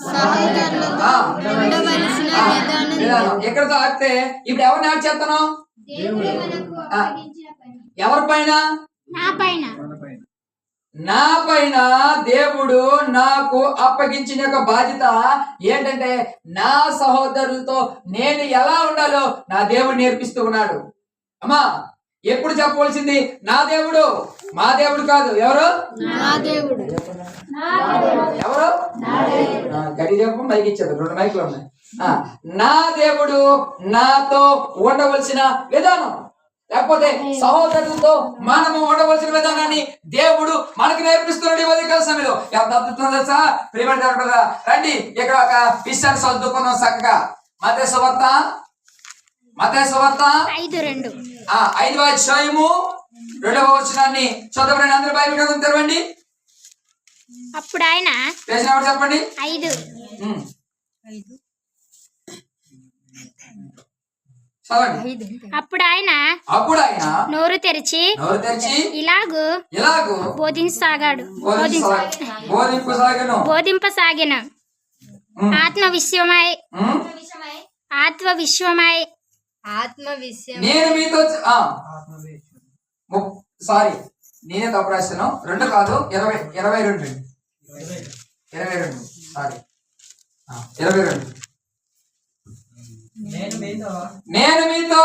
సహోదరులతో. ఉండవలసిన విధానం ఎక్కడతో ఆగితే ఇప్పుడు ఎవరిని యాడ్ చేస్తాను దేవుడే మనకు ఆ. అప్పగించిన పని. ఎవరి పైన? నా పైన. నా పైన దేవుడు నాకు అప్పగించిన యొక్క బాధ్యత ఏంటంటే నా సహోదరులతో నేను ఎలా ఉండాలో నా దేవుడు నేర్పిస్తూ ఉన్నాడు. అమ్మా ఎప్పుడు చెప్పవలసింది? నా దేవుడు. మా దేవుడు కాదు. ఎవరు? నా దేవుడు. ఎవరు? గడి చెప్పు మైక్ ఇచ్చారు రెండు మైకులు ఉన్నాయి. ఆ, నా దేవుడు నాతో ఉండవలసిన విధానం. లేకపోతే సహోదరులతో మనము ఉండవలసిన విధానాన్ని దేవుడు మనకి నేర్పిస్తున్నాడు ఈ ఉదయకాల సమయంలో. ఎంత అద్భుతం తెలుసా? ప్రియమైన రండి. ఇక్కడ ఒక విషయాన్ని చదువుకున్నాం చక్కగా. మతే సువార్త సువార్త ఐదు రెండు. ఆ ఐదవ అధ్యాయము రెండవ వచనాన్ని చదవరండి అందరూ బైబిల్ గ్రంథం తెరవండి. అప్పుడు ఆయన చెప్పండి. ఐదు. అప్పుడు ఆయన అప్పుడు ఆయన నోరు తెరిచి నోరు తెరిచి ఇలాగు ఇలాగూ బోధించసాగాడు. బోధించసాగ- బోధింపసాగెను. ఆత్మ విశ్వమై. ఆత్మ విశ్వమై ఆత్మ విషయం నేను మీతో సారీ నేనే తప్పు రాశాను. రెండు కాదు ఇరవై ఇరవై రెండు. ఇరవై రెండు సారీ. ఆ, ఇరవై రెండు. నేను మీతో నేను మీతో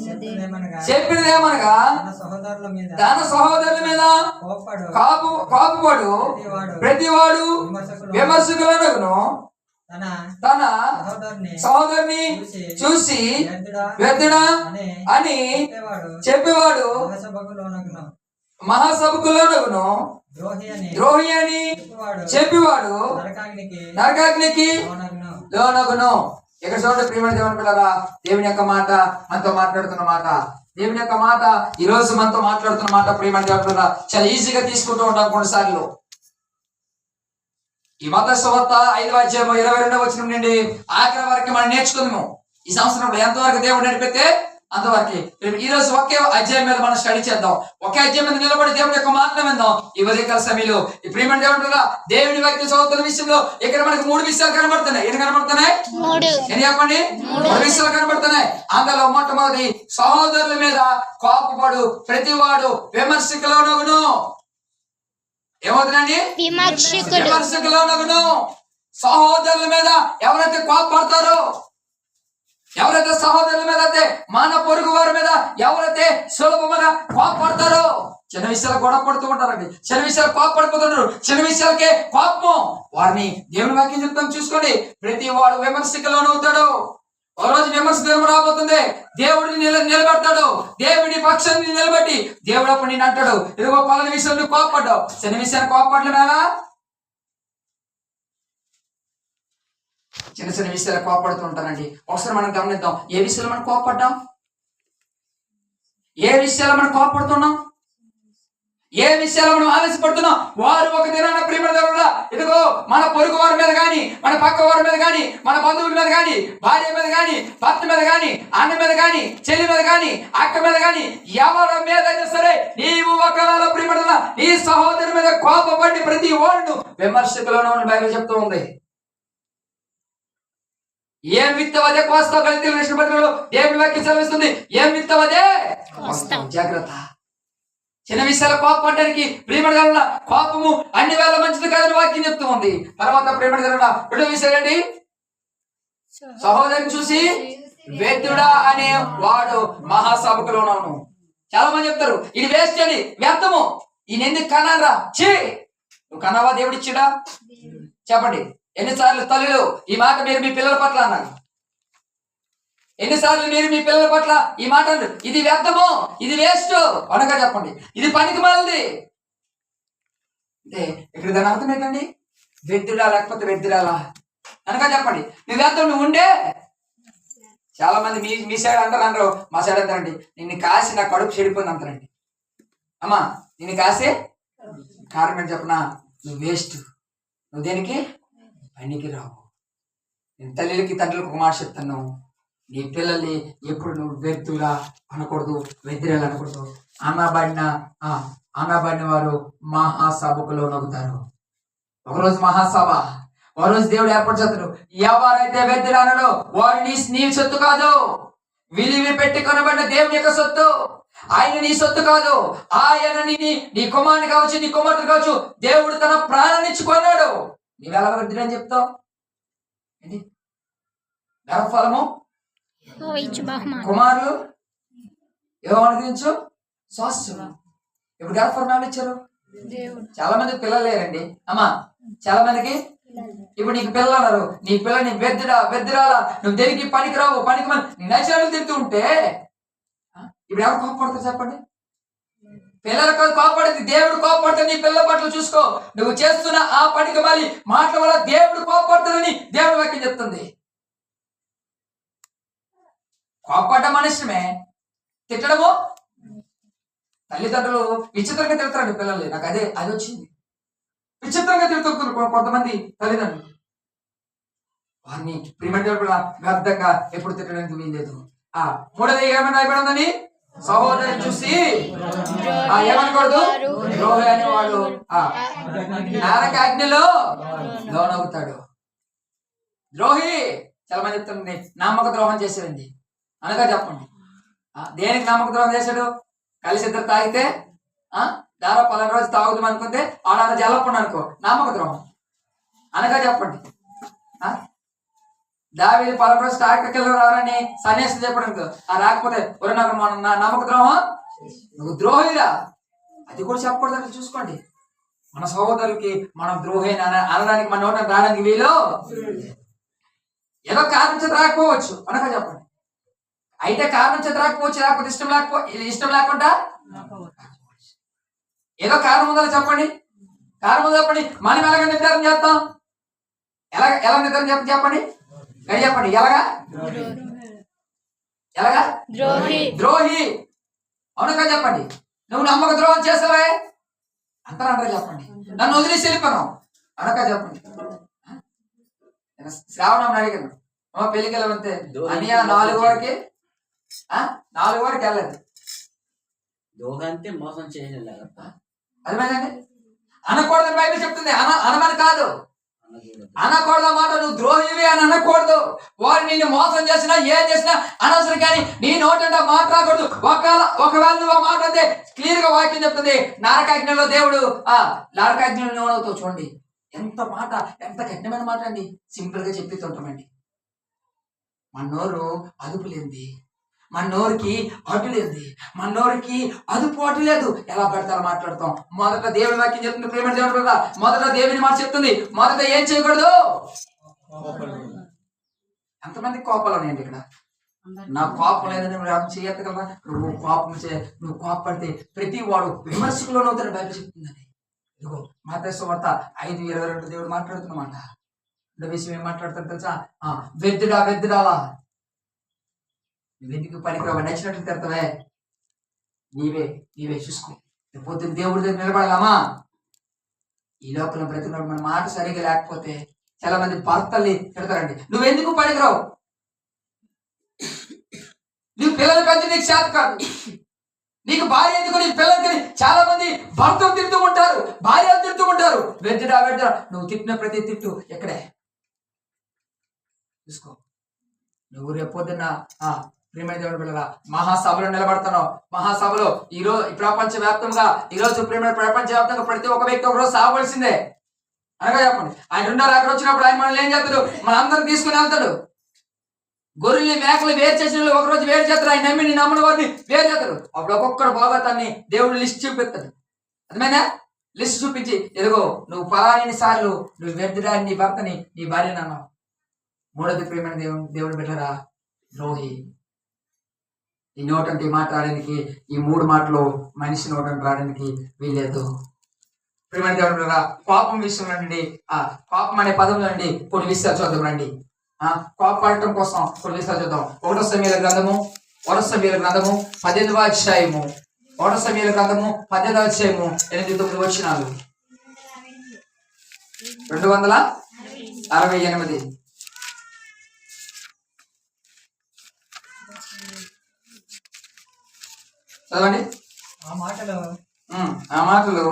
చెప్పినదేమనగా చెప్పినదేమనగా తన సహోదరుల మీద తన సహోదరుల మీద కోప్పడు. కాపు కాపుపడు ప్రతివాడు ప్రతివాడు విమర్శకులు విమర్శకులను తన సహోదరుని చూసి వ్యర్థుడా అని చెప్పేవాడు. మహాసభకులోనగును. ద్రోహి అని చెప్పేవాడు. నరకాగ్నికి లోనగును. ఇక్కడ చూడండి ప్రియమైన దేవుని పిల్లరా దేవుని యొక్క మాట మనతో మాట్లాడుతున్న మాట. దేవుని యొక్క మాట ఈ రోజు మనతో మాట్లాడుతున్న మాట ప్రియమైన దేవుని పిల్లరా చాలా ఈజీగా తీసుకుంటూ ఉంటాం కొన్నిసార్లు. ఈ మత సువార్త ఐదు అధ్యాయం ఇరవై రెండవ వచ్చిన నుండి ఆఖరి వరకు మనం నేర్చుకుందాము. ఈ సంవత్సరంలో ఎంతవరకు దేవుడు నడిపితే అంతవరకు. ఈ రోజు ఒకే అధ్యాయం మీద మనం స్టడీ చేద్దాం. ఒకే అధ్యాయం మీద నిలబడి దేవుడి యొక్క మాటలు విందాం. ఈ ఉదయకాల సమయంలో ఈ ప్రియమైన దేవుడు దేవుని వ్యక్తి చదువుతున్న విషయంలో ఇక్కడ మనకి మూడు విషయాలు కనబడుతున్నాయి. ఎన్ని కనబడుతున్నాయి? మూడు. ఎన్ని చెప్పండి? మూడు విషయాలు కనబడుతున్నాయి. అందులో మొట్టమొదటి సహోదరుల మీద కోపపడు ప్రతివాడు విమర్శకులోనగును. ఏమవుతుందండి? విమర్శకుడు విమర్శకులోనగును సహోదరుల మీద ఎవరైతే కోపడతారో ఎవరైతే సహోదరుల మీద అయితే మన పొరుగు వారి మీద ఎవరైతే సులభమైన కోపడతారో చిన్న విషయాలు గొడవ పడుతూ ఉంటారండి. చిన్న విషయాలు కోపడిపోతుంటారు. చిన్న విషయాలకే కోపం వారిని దేవుని వాక్యం చెప్తాం చూసుకోండి. ప్రతి వాడు విమర్శకులోనవుతాడు ఓ రోజు విమర్శ దినం రాబోతుంది. దేవుడిని నిల నిలబెడతాడు. దేవుడి పక్షాన్ని నిలబెట్టి దేవుడు అప్పుడు నేను అంటాడు. ఇదిగో పలాని విషయం నువ్వు కోపడ్డావు చిన్న విషయాన్ని కోపడలేనా చిన్న చిన్న విషయాలు కోపడుతూ ఉంటారండి ఒకసారి మనం గమనిద్దాం. ఏ విషయాలు మనం కోపడ్డాం ఏ విషయాలు మనం కోపడుతున్నాం ఏ విషయాలు మనం ఆవేశపడుతున్నాం? వారు ఒక దినాన ప్రేమ దేవుడా ఇదిగో మన పొరుగు వారి మీద గాని మన పక్క వారి మీద గాని మన బంధువుల మీద గాని భార్య మీద గాని భర్త మీద గాని అన్న మీద గాని చెల్లి మీద గాని అక్క మీద గాని ఎవరి మీద అయినా సరే నీవు ఒకవేళ ప్రియపడుతున్న నీ సహోదరు మీద కోపపడి ప్రతి వాడు విమర్శకులను బైబిల్ చెప్తూ ఉంది. ఏం విత్తవదే కోస్తావు కలిసి దేవుని వాక్యం సెలవిస్తుంది. ఏం విత్తవదే కోస్తావు జాగ్రత్త. చిన్న విషయాల కోపపడడానికి ప్రేమ గల కోపము అన్ని వేళ మంచిది కాదని వాక్యం చెప్తూ ఉంది. తర్వాత ప్రేమ గల రెండో విషయం ఏంటి? సహోదరిని చూసి వ్యక్తుడా అనే వాడు మహాసభకులో ఉన్నాను. చాలా మంది చెప్తారు ఇది వేస్ట్ అని వ్యర్థము. ఈయన ఎందుకు కనారా చే నువ్వు కన్నావా? దేవుడిచ్చిడా చెప్పండి ఎన్నిసార్లు తల్లులు ఈ మాట మీరు మీ పిల్లల పట్ల అన్నారు. ఎన్నిసార్లు మీరు మీ పిల్లల పట్ల ఈ మాట ఇది వ్యర్థము? ఇది వేస్ట్? అనగా చెప్పండి. ఇది పనికి మాలది. అంటే ఇక్కడ దాని అర్థం ఏంటండి? వ్యక్తుడా లేకపోతే వ్యక్తురాలా అనగా చెప్పండి. నీ వ్యర్థం నువ్వు ఉండే? చాలా మంది మీ మీ సైడ్ అంటారు అందరూ మా సైడ్ అంటారండి. నిన్ను కాసి నా కడుపు చెడిపోయింది అంటారండి. అమ్మా నిన్ను కాసి కారణం ఏంటి చెప్పనా? నువ్వు వేస్ట్. నువ్వు దేనికి? పనికి రావు నేను తల్లికి తండ్రులకు ఒక మాట చెప్తాను. నీ పిల్లల్ని ఎప్పుడు నువ్వు వ్యక్తులా అనకూడదు వ్యక్తులు అనకూడదు. అనబడిన ఆ, అనబడిన వారు మహాసభకులో నవ్వుతారు. ఒకరోజు మహాసభ ఒకరోజు రోజు దేవుడు ఏర్పాటు ఎవరైతే వ్యతిరేనడో వాడు నీ నీ సొత్తు కాదు. విలివి పెట్టి కొనబడిన దేవుని యొక్క సొత్తు. ఆయన నీ సొత్తు కాదు. ఆయన నీ నీ- కుమారుని కావచ్చు నీ కుమారుడు కావచ్చు దేవుడు తన ప్రాణాన్నిచ్చి కొన్నాడు. నీవెలా వ్యర్థుడని చెప్తావు? ఏంటి? గర్భఫలము కుమారులు ఏమో అనుగ్రహించు స్వాస్థ్యం ఇప్పుడు గర్భఫలం ఇచ్చారు? దేవుడు. చాలా మంది పిల్లలు లేరండి. అమ్మా చాలా మందికి ఇప్పుడు నీకు పిల్లలు అన్నారు నీ పిల్ల నీ బెద్దురా బెద్దురాలా నువ్వు దేనికి పనికిరావు పనికి మన నీ నచ్చినట్లు తింటూ ఉంటే ఇప్పుడు ఎవరు కోపడతారు చెప్పండి? పిల్లల కాదు కోపడేది దేవుడు కోపడతాడు నీ పిల్లల పట్ల చూసుకో. నువ్వు చేస్తున్న ఆ పనికి మళ్ళీ మాటల వల్ల దేవుడు కోపడతాడని దేవుడు వాక్యం చెప్తుంది. కోపడ్డ మనుషమే తిట్టడము? తల్లిదండ్రులు విచిత్రంగా తిడతారండి పిల్లల్ని. నాకు అదే అది వచ్చింది. విచిత్రంగా తిడుతున్నారు కొంతమంది తల్లిదండ్రులు. వారిని ప్రిమెంటల్ వ్యర్థంగా ఎప్పుడు తిట్టడానికి వీల్లేదు ఆ మూడోది ఏమైనా అయిపోయిందని సహోదరుని చూసి. ఆ ఏమనకూడదు? ద్రోహి అనేవాడు ఆ నరక అగ్నిలో లోనవుతాడు. ద్రోహి! చాలా మంది చెప్తుంది నమ్మక ద్రోహం చేసేదండి అనగా చెప్పండి. దేనికి నమ్మక ద్రోహం చేశాడు? కలిసి ఇద్దరు తాగితే ఆ దారా పలానా రోజు తాగుదాం అనుకుంటే ఆడ జల్లకుండా అనుకో. నమ్మక ద్రోహం. అనగా చెప్పండి. ఆ? దావీది పలానా రోజు తాకకెళ్ళి రారని సన్యాసి చెప్పడం అనుకో. ఆ రాకపోతే ఒరే నాకు మన నా నమ్మక ద్రోహం? నువ్వు ద్రోహిరా. అది కూడా చెప్పకూడదని చూసుకోండి. మన సహోదరులకి మనం ద్రోహి అన- అనడానికి మన నోట రావడానికి వీలు? ఏదో కారణం రాకపోవచ్చు. అనగా చెప్పండి. అయితే కారణం చేత రాకపోవచ్చు లేకపోతే ఇష్టం లేకపో ఇష్టం లేకుండా? ఏదో కారణం ఉందని చెప్పండి? కారణం ఉందో చెప్పండి? మనం ఎలాగ నిర్ధారణ చేస్తాం. ఎలా ఎలా నిర్ధారణ చెప్పండి చెప్పండి? గడి చెప్పండి. ఎలాగా? ఎలాగా? ద్రోహి. ద్రోహి. అవునగా చెప్పండి. నువ్వు నమ్మక ద్రోహం చేసావే? అంటారా అంటారా చెప్పండి. నన్ను వదిలేసి వెళ్ళిపోను. అనగా చెప్పండి. శ్రావణం అడిగాను అమ్మ పెళ్ళికి వెళ్ళమంతే అని ఆ నాలుగు వరకు? నాలుగు వరకు వెళ్ళలేదు దోహంతే మోసం చేయలేదు అర్థమైందండి? అనకూడదని బైబిల్ చెప్తుంది. అన అనమని కాదు. అనకూడదు. మాట. నువ్వు ద్రోహివి అని అనకూడదు. వారు నిన్ను మోసం చేసినా ఏం చేసినా అనవసరం కానీ నీ నోటంట మాట్లాడకూడదు ఒకవేళ ఒకవేళ నువ్వు ఆ మాట అంటే క్లియర్గా వాక్యం చెప్తుంది. నరకాజ్ఞలో దేవుడు ఆ నరకాజ్ఞలో నోడవుతావు చూడండి. ఎంత మాట ఎంత కఠినమైన మాట అండి. సింపుల్గా చెప్పిస్తుంటామండి మన నోరు అదుపు లేనిది మన నోరుకి అటు లేనిది. మన నోరుకి అదుపు అటు లేదు. ఎలా పడతారో మాట్లాడతాం. మొదట దేవుని వాక్యం చెప్తుంది. ప్రేమ దేవుడు మొదట దేవుని మాట చెప్తుంది. మొదట ఏం చేయకూడదు? ఎంతమంది కోపాలు ఉన్నాయండి ఇక్కడ? నా కోపం లేదని చేయొద్దు కదా. నువ్వు కోపం చే నువ్వు కోపడితే ప్రతి వాడు విమర్శకులో అవుతాడు బయట చెప్తుందని ఇదిగో మాతేశ్వ వార్త ఐదు ఇరవై రెండు దేవుడు మాట్లాడుతున్నమాట. విషయం ఏం మాట్లాడతాడు తెలుసా? ఆ, వెద్దుడా వెద్దుడాలా? నువ్వెందుకు పనికిరావు నచ్చినట్లు తిడతావే? నీవే నీవే చూసుకో. పొద్దున్న దేవుడి దగ్గర నిలబడాలమ్మా. ఈ లోపల బ్రతికినప్పుడు మన మాట సరిగా లేకపోతే చాలా మంది భర్తల్ని తిడతారండి. నువ్వెందుకు పనికిరావు? నువ్వు పిల్లలు పెంచి నీకు చేత కాదు. నీకు భార్య ఎందుకు? నీ పిల్లలకి చాలా మంది భర్తలు తిడుతూ ఉంటారు. భార్యలు తిడుతూ ఉంటారు. వెంటడా వెంటడా నువ్వు తిట్టిన ప్రతి తిట్టు ఎక్కడే? చూసుకో. నువ్వు రేపు పొద్దున్న ఆ ప్రియమైన దేవుని పిల్లల మహాసభలో నిలబడుతున్నాం. మహాసభలో ఈ రోజు ప్రపంచ వ్యాప్తంగా ఈ రోజు ప్రియమైన ప్రపంచ వ్యాప్తంగా ప్రతి ఒక్క వ్యక్తి ఒక రోజు సాగవలసిందే. అనగా చెప్పండి ఆయన రెండో అక్కడ వచ్చినప్పుడు ఆయన మనల్ని ఏం చేస్తాడు? మనందరం తీసుకుని వెళ్తాడు. గొర్రెల్ని మేకలు వేరు చేసిన వాళ్ళు ఒక రోజు వేరు చేస్తారు. ఆయన నమ్మి నమ్మని వారిని వేరు చేస్తారు. అప్పుడు ఒక్కొక్కడు భోగతాన్ని దేవుడు లిస్ట్ చూపిస్తాడు. అర్థమైనా లిస్ట్ చూపించి ఎదుగో నువ్వు పలాని సార్లు నువ్వు వ్యర్థుడా నీ భర్తని నీ భార్యని అన్నావు. మూడోది ప్రేమైన దేవుని దేవుడు బిడ్డరా ద్రోహి. ఈ మాట మాట్లాడడానికి ఈ మూడు మాటలు మనిషి నోటంటి రావడానికి వీలేదు ప్రేమైన దేవుని కోపం విషయంలో నుండి ఆ కోపం అనే పదంలో నుండి కొన్ని విషయాలు చూద్దాం రండి. ఆ కోపడటం కోసం కొన్ని విషయాలు చూద్దాం. ఒకటో సమయాల గ్రంథము ఒకటో సమయాల గ్రంథము పద్దెనిమిదవ అధ్యాయము. ఒకటో సమయాల గ్రంథము పద్దెనిమిదవ అధ్యాయము ఎనిమిది తొమ్మిది వచ్చినాలు రెండు వందల అరవై ఎనిమిది. చదవండి. ఆ మాటలు ఆ మాటలు.